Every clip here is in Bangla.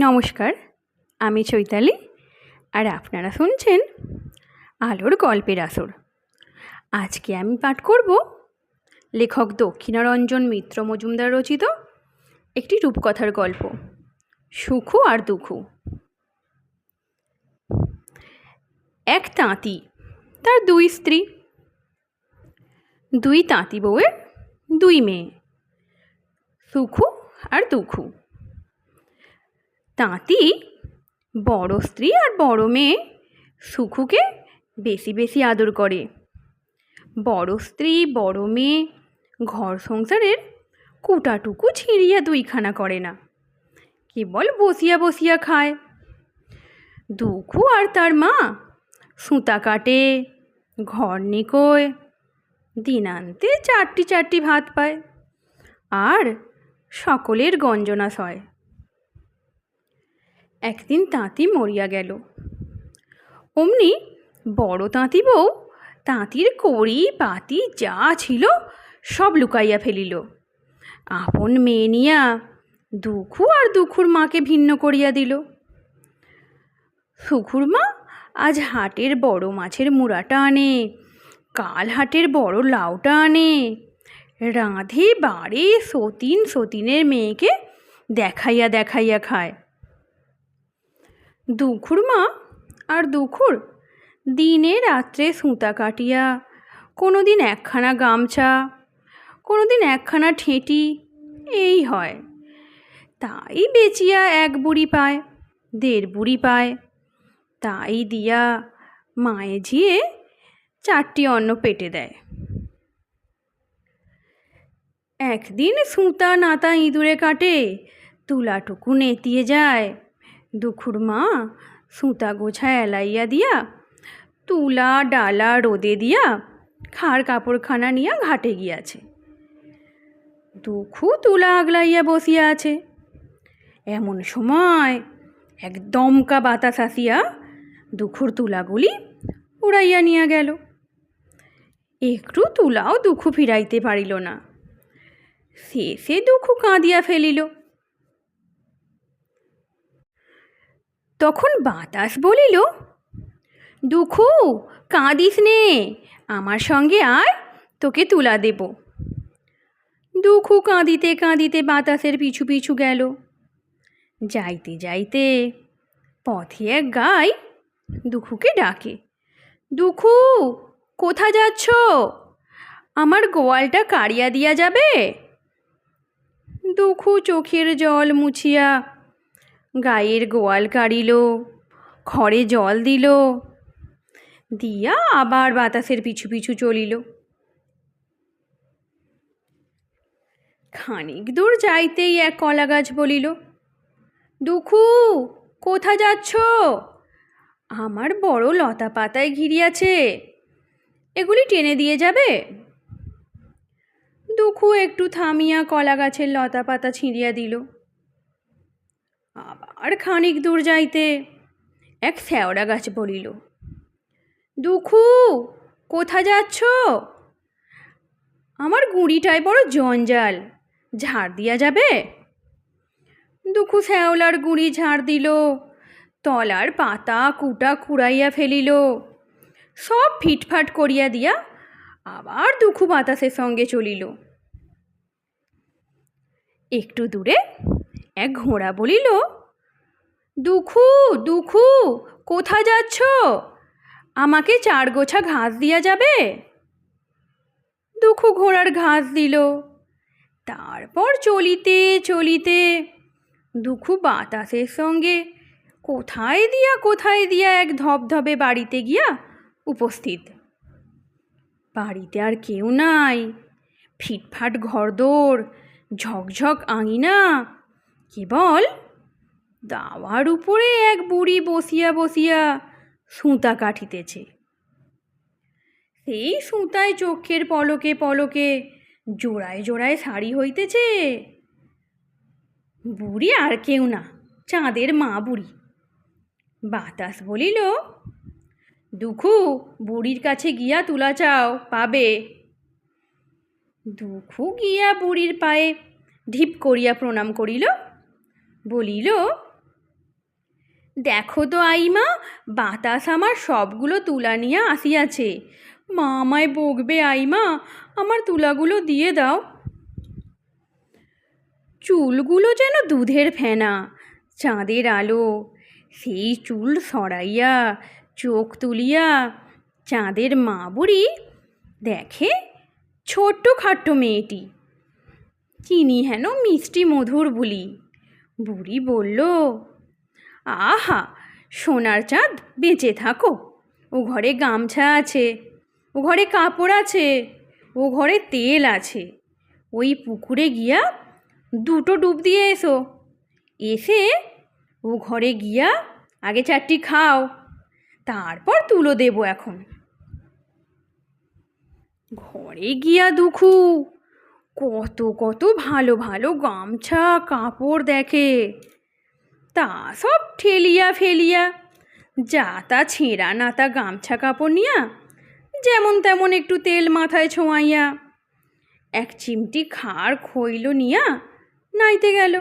নমস্কার, আমি চৈতালি। আর আপনারা শুনছেন আলোর গল্পের আসর। আজকে আমি পাঠ করব লেখক দক্ষিণারঞ্জন মিত্র মজুমদার রচিত একটি রূপকথার গল্প, সুখু আর দুখু। এক তাঁতি, তার দুই স্ত্রী। দুই তাঁতি বউয়ের দুই মেয়ে, সুখু আর দুখু। তাঁতি বড় স্ত্রী আর বড় মেয়ে সুখুকে বেশি বেশি আদর করে। বড় স্ত্রী, বড় মেয়ে ঘর সংসারের কুটাটুকু ছিঁড়িয়া দুইখানা করে না, কেবল বসিয়া বসিয়া খায়। দুখু আর তার মা সুতা কাটে, ঘর নিকোয় দিনান্তে চারটি চারটি ভাত পায়, আর সকলের গঞ্জনা সয়। একদিন তাঁতি মরিয়া গেল। অমনি বড় তাঁতি বউ তাঁতির কড়ি পাতি যা ছিল সব লুকাইয়া ফেলিল। আপন মেয়ে নিয়া দুখু আর দুখুর মাকে ভিন্ন করিয়া দিল। সুখুর মা আজ হাটের বড় মাছের মুড়াটা আনে, কাল হাটের বড় লাউটা আনে। রাঁধে, বাড়ে, সতীন সতীনের মেয়েকে দেখাইয়া দেখাইয়া খায়। দুখুর মা, আর দুখুর। দিনে রাত্রে সুতা কাটিয়া কোনো দিন একখানা গামছা কোনো দিন একখানা ঠেঁটি, এই হয়। তাই বেচিয়া এক বুড়ি পায়, দেড় বুড়ি পায়। তাই দিয়া মায়ে ঝিয়ে চারটি অন্ন পেটে দেয়। একদিন সুতা নাতা ইঁদুরে কাটে, তুলাটুকু নেতিয়ে যায়। দুখুর মা, সুতা গোছা এলাইয়া দিয়া, তুলা ডালা রোদে দিয়া খাড় কাপড়খানা নিয়া ঘাটে গিয়াছে। দুখু তুলা আগলাইয়া বসিয়া আছে। এমন সময় এক দমকা বাতাস আসিয়া দুখুর তুলাগুলি উড়াইয়া নিয়া গেল। একটু তুলাও দুখু ফিরাইতে পারিল না। শেষে দুখু কাঁদিয়া ফেলিল। তখন বাতাস বলিল, দুখু, কাঁদিস নে, আমার সঙ্গে আয়, তোকে তুলা দেব। দুখু কাঁদিতে কাঁদিতে বাতাসের পিছু পিছু গেল। যাইতে যাইতে পথে এক গাই দুখুকে ডাকে, দুখু, কোথা যাচ্ছ? আমার গোয়ালটা কাড়িয়া দিয়া যাবে? দুখু চোখের জল মুছিয়া গায়ের গোয়াল কাড়িল, খড়ে জল দিল, দিয়া আবার বাতাসের পিছু পিছু চলিল। খানিক দূর যাইতেই এক কলা গাছ বলিল, দুখু, কোথা যাচ্ছ? আমার বড় লতা পাতায় ঘিরিয়াছে, এগুলি টেনে দিয়ে যাবে? দুখু একটু থামিয়া কলা গাছের লতা পাতা ছিঁড়িয়া দিল। আবার খানিক দূর যাইতে এক শ্যাওড়া গাছ বলিল, দুখু, কোথা যাচ্ছ? আমার গুঁড়িটায় বড় জঞ্জাল, ঝাড় দিয়া যাবে? দুখু শ্যাওলার গুঁড়ি ঝাড় দিল, তলার পাতা কুটা কুড়াইয়া ফেলিল, সব ফিটফাট করিয়া দিয়া আবার দুখু বাতাসের সঙ্গে চলিল। একটু দূরে এক ঘোড়া বলিল, দুখু দুখু কোথা যাচ্ছ? আমাকে চার গোছা ঘাস দিয়া যাবে? দুখু ঘোড়ার ঘাস দিল। তারপর চলিতে চলিতে দুখু বাতাসের সঙ্গে কোথায় দিয়া কোথায় দিয়া এক ধবধবে বাড়িতে গিয়া উপস্থিত। বাড়িতে আর কেউ নাই। ফিটফাট ঘরদোর, ঝকঝক আঙিনা কেবল দাওয়ার উপরে এক বুড়ি বসিয়া বসিয়া সুতা কাটিতেছে। সেই সুতায় চোখের পলকে পলকে জোড়ায় জোড়ায় শাড়ি হইতেছে। বুড়ি আর কেউ না, চাঁদের মা বুড়ি। বাতাস বলিল, দুখু, বুড়ির কাছে গিয়া তুলা চাও, পাবে? দুখু গিয়া বুড়ির পায়ে ঢিপ করিয়া প্রণাম করিল। বলিল, দেখো তো আইমা, বাতাস আমার সবগুলো তুলা নিয়ে আসিয়াছে। মা আমায় বকবে আইমা, আমার তুলাগুলো দিয়ে দাও। চুলগুলো যেন দুধের ফেনা, চাঁদের আলো, সেই চুল সরাইয়া, চোখ তুলিয়া, চাঁদের মা বুড়ি দেখে ছোট্ট খাট্ট মেয়েটি। চিনি হেন মিষ্টি মধুর বুলি। বুড়ি বলল, আহা, সোনার চাঁদ বেঁচে থাকো। ও ঘরে গামছা আছে, ও ঘরে কাপড় আছে, ও ঘরে তেল আছে। ওই পুকুরে গিয়া দুটো ডুব দিয়ে এসো। এসে ও ঘরে গিয়া আগে চারটি খাও, তারপর তুলো দেবো এখন। ঘরে গিয়া দুখু কত কত ভালো ভালো গামছা, কাপড় দেখে। তা সব ঠেলিয়া ফেলিয়া, যা তা ছেঁড়া নাতা গামছা কাপড় নিয়া, যেমন তেমন একটু তেল মাথায় ছোঁয়াইয়া, এক চিমটি খাড় খইল নিয়া নাইতে গেল।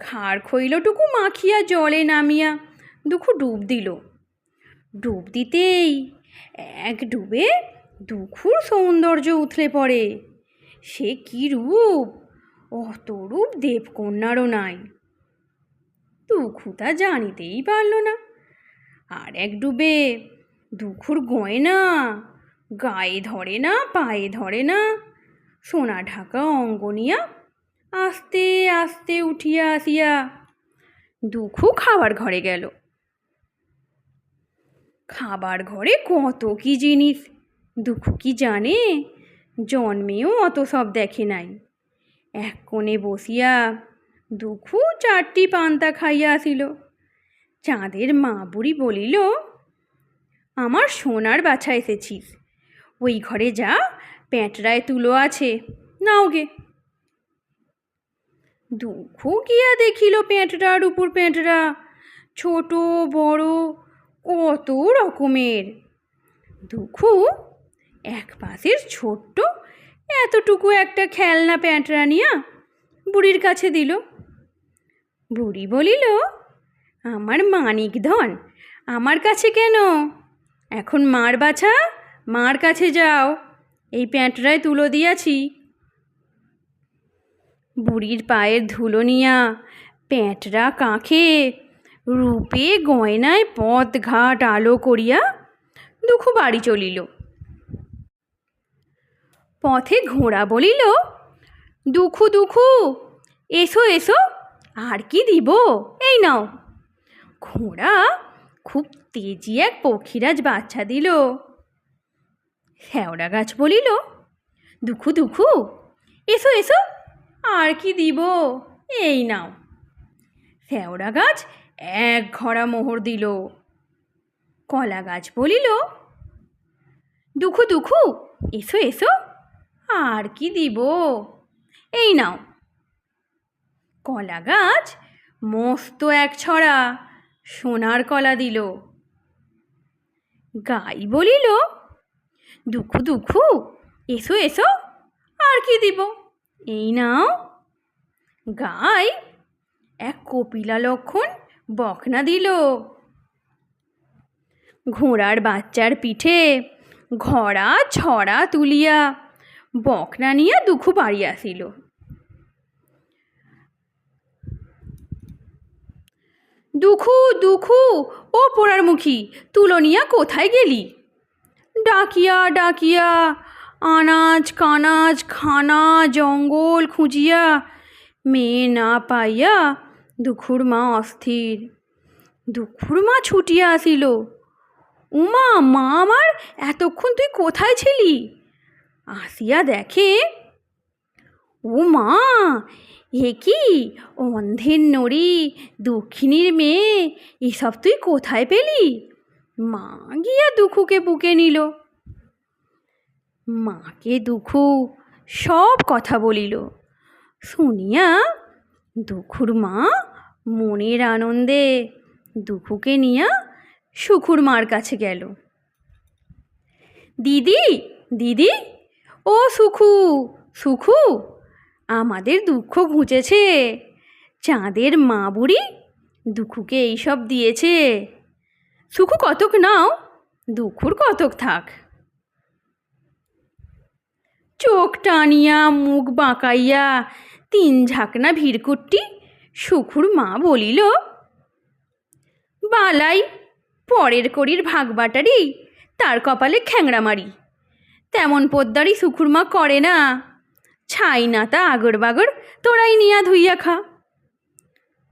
খাড় খইলটুকু মাখিয়া জলে নামিয়া দুখু ডুব দিল। ডুব দিতেই এক ডুবে দুখুর সৌন্দর্য উথলে পড়ে। সে কি রূপ? অত রূপ দেবকন্যারও নাই। দুখু তা জানিতেই পারল না। আর এক ডুবে দুখুর গয়না গায়ে ধরে না, পায়ে ধরে না, সোনা ঢাকা অঙ্গনিয়া আস্তে আস্তে উঠিয়া আসিয়া দুখু খাবার ঘরে গেল। খাবার ঘরে কত কি জিনিস? দুঃখ কি জানে? জন্মেও অত সব দেখে নাই। এক কোণে বসিয়া দুঃখু চারটি পান্তা খাইয়া আসিল। চাঁদের মা বুড়ি বলিল, আমার সোনার বাছা এসেছিস। ওই ঘরে যা, প্যাঁটরায় তুলো আছে, নাও গে। দুঃখ গিয়া দেখিল প্যাঁটরার উপর প্যাঁটরা, ছোট, বড়, কত রকমের। দুঃখু এক পাশের ছোট্ট, এতটুকু একটা খেলনা প্যাঁটরা নিয়া বুড়ির কাছে দিল। বুড়ি বলিল, আমার মানিক ধন, আমার কাছে কেন? এখন মার বাছা, মার কাছে যাও, এই প্যাঁটরায় তুলো দিয়াছি। বুড়ির পায়ের ধুলো নিয়া প্যাঁটরা কাঁখে, রূপে গয়নায় পথ ঘাট আলো করিয়া দুঃখ বাড়ি চলিল। পথে ঘোড়া বলিল, দুখু দুখু, এসো এসো, আর কি দিব? এই নাও। ঘোড়া খুব তেজি এক পক্ষীরাজ বাচ্চা দিল। শ্যাওড়া গাছ বলিল, দুখু দুখু, এসো এসো, আর কি দিব? এই নাও। শ্যাওড়া গাছ এক ঘড়া মোহর দিল। কলা গাছ বলিল, দুখু দুখু, এসো এসো আর কি দিব? এই নাও। কলা গাছ মস্ত এক ছড়া, সোনার কলা দিল। গাই বলিল, দুখু দুখু, এসো এসো, আর কি দিব? এই নাও। গাই এক কপিলা লক্ষণ বকনা দিল। ঘোড়ার বাচ্চার পিঠে ঘড়া ছড়া তুলিয়া বকনা নিয়ে দুঃখু বাড়ি আসিল। দুখু দুখু, ও পোড়ার মুখী তুলনিয়া কোথায় গেলি? ডাকিয়া ডাকিয়া, আনাজ, কানাজ, খানা, জঙ্গল খুঁজিয়া, মেয়ে না পাইয়া দুখুর মা অস্থির। দুখুর মা ছুটিয়া আসিল। উমা, মা আমার, এতক্ষণ তুই কোথায় ছিলি? আসিয়া দেখে ও মা এ কি? অন্ধের নড়ি দক্ষিণীর মেয়ে, এসব তুই কোথায় পেলি? মা গিয়া দুখুকে বুকে নিল। মাকে দুখু সব কথা বলিল। শুনিয়া দুখুর মা মনের আনন্দে দুখুকে নিয়া সুখুর মার কাছে গেল। দিদি দিদি ও সুখু সুখু, আমাদের দুঃখ ঘুচেছে। চাঁদের মা বুড়ি দুখুকে এইসব দিয়েছে। সুখু কতক নাও, দুখুর কতক থাক। চোখ টানিয়া, মুখ বাঁকাইয়া, তিন ঝাঁকনা ভিড়কুট্টি সুখুর মা বলিল, বালাই, পরের করির ভাগবাটারি তার কপালে খ্যাংড়া মারি। তেমন পোদ্দারি সুখুর মা করে না। ছাই না তা আগর বাগর তোরাই নিয়া ধুইয়া খা।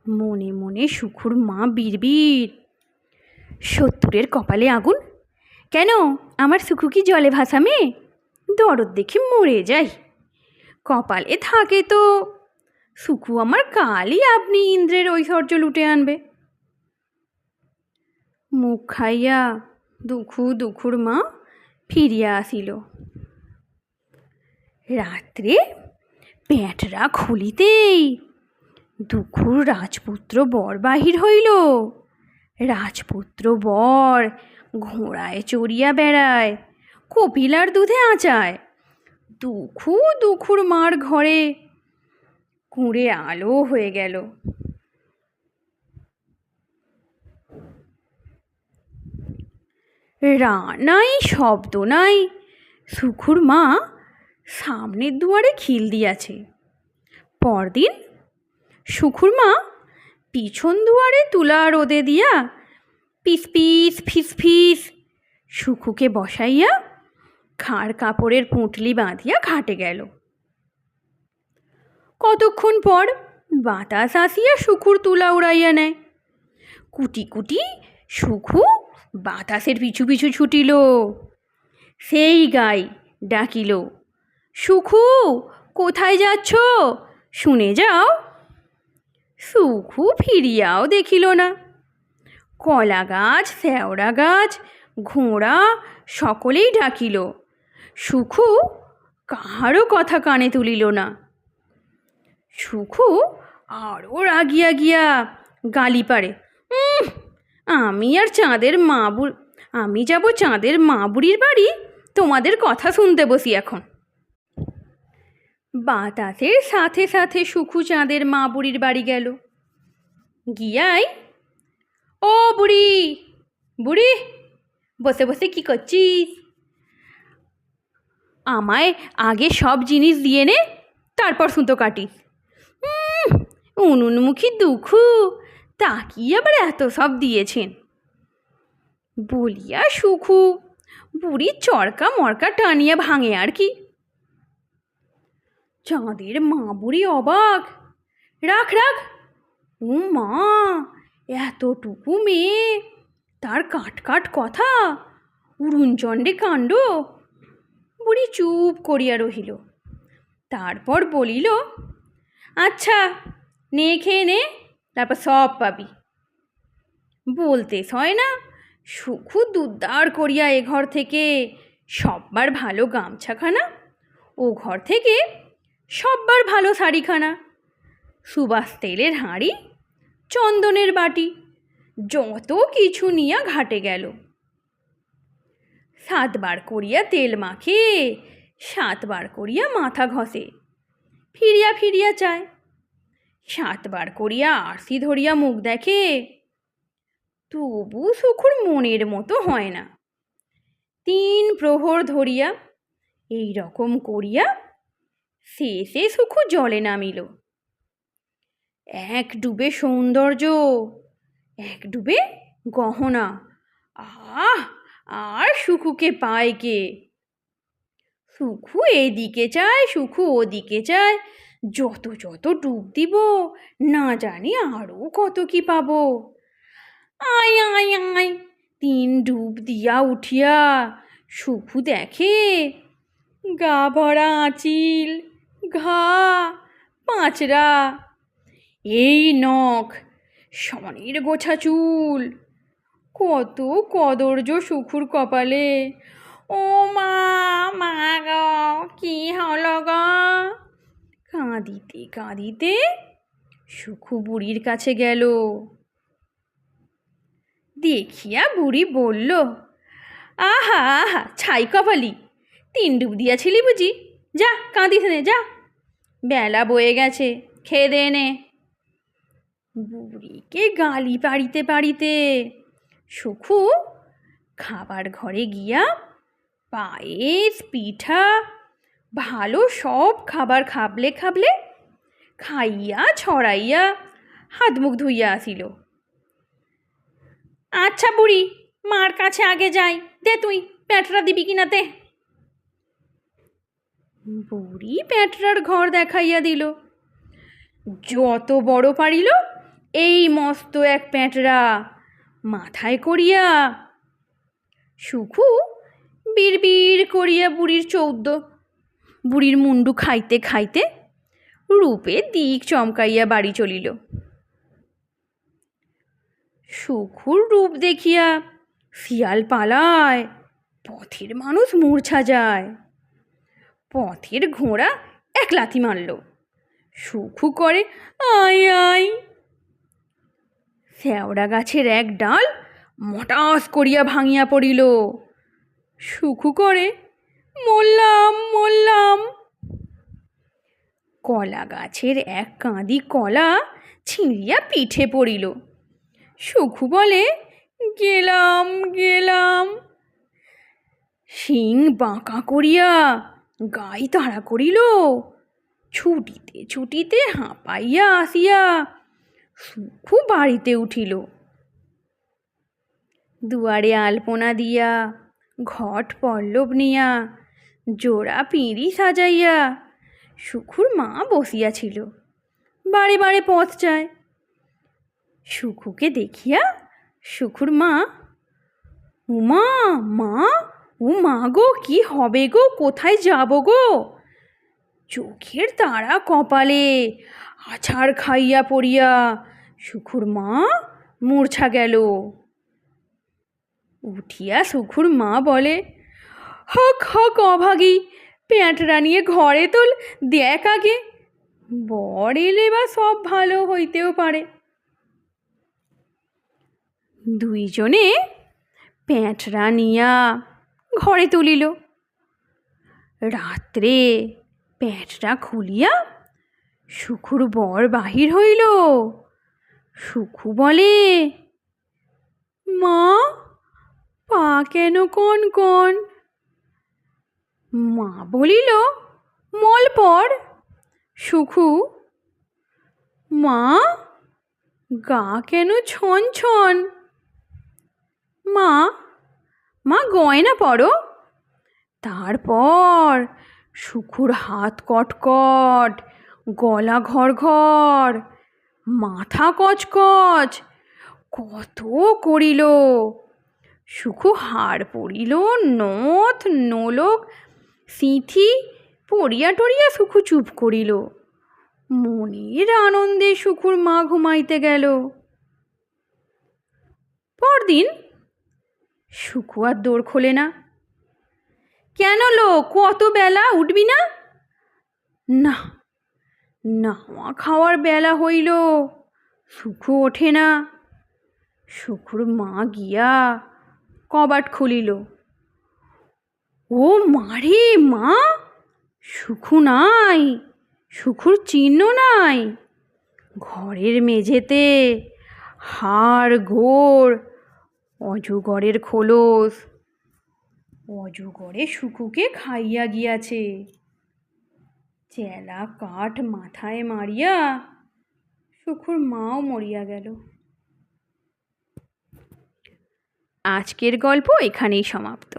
মনে মনে সুখুর মা বীরবীর সত্তরের কপালে আগুন? কেন? আমার সুখু কি জলে ভাসামে দরদ দেখে মরে যাই। কপালে থাকে তো। সুখু আমার কালই আপনি ইন্দ্রের ঐশ্বর্য লুটে আনবে। মুখ খাইয়া দুখু দুখুর মা ফিরিয়া আসিল। রাত্রে প্যাঁটরা খুলিতেই দুখুর রাজপুত্র বর বাহির হইল। রাজপুত্র বর ঘোড়ায় চড়িয়া বেড়ায়, কপিলার দুধে আঁচায়, দুখু দুখুর মার ঘরে। কুঁড়ে আলো হয়ে গেল। রা নাই শব্দ নাই, সুখুর মা সামনের দুয়ারে খিল দিয়াছে। পরদিন সুখুর মা পিছন দুয়ারে তুলা রোদে দিয়া পিস পিস ফিস ফিস সুখুকে বসাইয়া খাড় কাপড়ের পুঁটলি বাঁধিয়া ঘাটে গেল। কতক্ষণ পর বাতাস আসিয়া সুখুর তুলা উড়াইয়া নেয়। কুটি কুটি সুখু বাতাসের পিছু পিছু ছুটিল। সেই গাই ডাকিল সুখু কোথায় যাচ্ছ? শুনে যাও। সুখু ফিরিয়াও দেখিল না। কলা গাছ শ্যাওড়া গাছ ঘোড়া সকলেই ডাকিল। সুখু কাহারও কথা কানে তুলিল না। সুখু আরও রাগিয়া গিয়া গালি পারে "উম, আমি আর চাঁদের মা আমি যাব চাঁদের মা বুড়ির বাড়ি তোমাদের কথা শুনতে বসি এখন। বাতাসের সাথে সাথে সুখু চাঁদের মা বুড়ির বাড়ি গেল। গিয়াই, ও বুড়ি বুড়ি, বসে বসে কি করছিস? আমায় আগে সব জিনিস দিয়ে নে, তারপর সুতো কাটিস। উনুনমুখী দুঃখু তাকিয়ে আবার এত সব দিয়েছেন? বলিয়া সুখু বুড়ি চরকা মরকা টানিয়া ভাঙে আর কি। চাঁদের মা বুড়ি অবাক। রাখ রাখ। ও মা, এতটুকু মেয়ে, তার কাট কাট কথা। উড়ুনচণ্ডে কাণ্ড। বুড়ি চুপ করিয়া রহিল। তারপর বলিল আচ্ছা নে, খেয়ে নে, তারপর সব পাবি। বলতে হয় না, সুখু দুদ্দার করিয়া এ ঘর থেকে সববার ভালো গামছাখানা ও ঘর থেকে সববার ভালো শাড়িখানা। সুবাস তেলের হাঁড়ি, চন্দনের বাটি, যত কিছু নিয়া ঘাটে গেল। সাতবার করিয়া তেল মাখে, সাতবার করিয়া মাথা ঘষে, ফিরিয়া ফিরিয়া চায়। সাতবার করিয়া আরসি ধরিয়া মুখ দেখে, তবু সুখুর মনের মতো হয় না। তিন প্রহর ধরিয়া এই রকম করিয়া শেষে সুখু জলে নামিল। এক ডুবে সৌন্দর্য, এক ডুবে গহনা। আহ, আর সুখুকে পায় কে? সুখু এদিকে চায়, সুখু ওদিকে চায়। যত যত ডুব দিব, না জানি আরও কত কি পাবো। আয় আয় আয়, তিন ডুব দিয়া উঠিয়া সুখু দেখে গা ভরা আঁচিল। ঘা, পাঁচরা। এই নখ শনির গোছা চুল, কত কদর্য সুখুর কপালে। ও মা মা গ, কি হলো গ? কাঁদিতে কাঁদিতে সুখু বুড়ির কাছে গেল। দেখিয়া বুড়ি বলল, আহা আহা, ছাই কপালি, তিন ডুব দিয়াছিলি বুঝি? যা, কাঁদিস নে, যা। বেলা বয়ে গেছে, খেয়ে দে নে। বুড়িকে গালি পাড়িতে পাড়িতে সুখু খাবার ঘরে গিয়া পায়েস, পিঠা, ভালো সব খাবার খাবলে খাবলে খাইয়া ছড়াইয়া হাত মুখ ধুইয়া আসিল। আচ্ছা বুড়ি, মার কাছে আগে যাই, দে তুই প্যাটরা দিবি কিনাতে বুড়ি প্যাঁটরার ঘর দেখাইয়া দিল। যত বড় পারিল, এই মস্ত এক প্যাঁটরা মাথায় করিয়া সুখু বিড়বিড় করিয়া বুড়ির চৌদ্দ। বুড়ির মুন্ডু খাইতে খাইতে রূপে দিক চমকাইয়া বাড়ি চলিল। সুখুর রূপ দেখিয়া শিয়াল পালায়, পথের মানুষ মূর্ছা যায়। পথের ঘোড়া এক লাথি মারল। সুখু করে, আয় আয়। শ্যাওড়া গাছের এক ডাল মটাস করিয়া ভাঙিয়া পড়িল। সুখু করে, মরলাম মরলাম। কলা গাছের এক কাঁদি কলা ছিঁড়িয়া পিঠে পড়িল। সুখু বলে, গেলাম গেলাম। শিং বাঁকা করিয়া গাই তাড়া করিল। ছুটিতে ছুটিতে হাঁপাইয়া আসিয়া সুখু বাড়িতে উঠিল। দুয়ারে আলপনা দিয়া, ঘট পল্লব নিয়া, জোড়া পিঁড়ি সাজাইয়া সুখুর মা বসিয়াছিল বারে বারে পথ যায়। সুখুকে দেখিয়া সুখুর মা, উমা, মা ও মা গো, কি হবে গো? কোথায় যাব গো? চোখের তারা কপালে, আছাড় খাইয়া পড়িয়া সুখুর মা মূর্ছা গেল। উঠিয়া সুখুর মা বলে, হক হক, অভাগী, প্যাঁটরা নিয়ে ঘরে তোল, দেখ আগে, বর এলে বা সব ভালো হইতেও পারে। দুইজনে প্যাঁটরা নিয়া ঘরে তুলিল। রাত্রে প্যাঁটরা খুলিয়া সুখুর বর বাহির হইল। সুখু বলে, মা, পা কেন কন কন মা বলিল, মল পর সুখু মা, গা কেন ছন ছন মা মা গয়না পড়ো তারপর সুখুর হাত কটকট, গলা ঘর ঘর মাথা কচকচ, কত করিল। সুখু হাড় পড়িল নথ নোলক, সিঁথি পড়িয়া টরিয়া সুখু চুপ করিল। মনের আনন্দে সুখুর মা ঘুমাইতে গেল। পরদিন সুখু আর দৌড় খোলে না। কেন লো? কত বেলা? উঠবি না? না নাওয়া খাওয়ার বেলা হইল। সুখু ওঠে না। সুখুর মা গিয়া কবাট খুলিল। ও মারে মা! সুখু নাই সুখুর চিহ্ন নাই। ঘরের মেঝেতে হাড়, গোড় অজগরের খোলস। অজগরে সুখুকে খাইয়া গিয়াছে। চেলা কাঠ মাথায় মারিয়া সুখুর মাও মরিয়া গেল। আজকের গল্প এখানেই সমাপ্ত।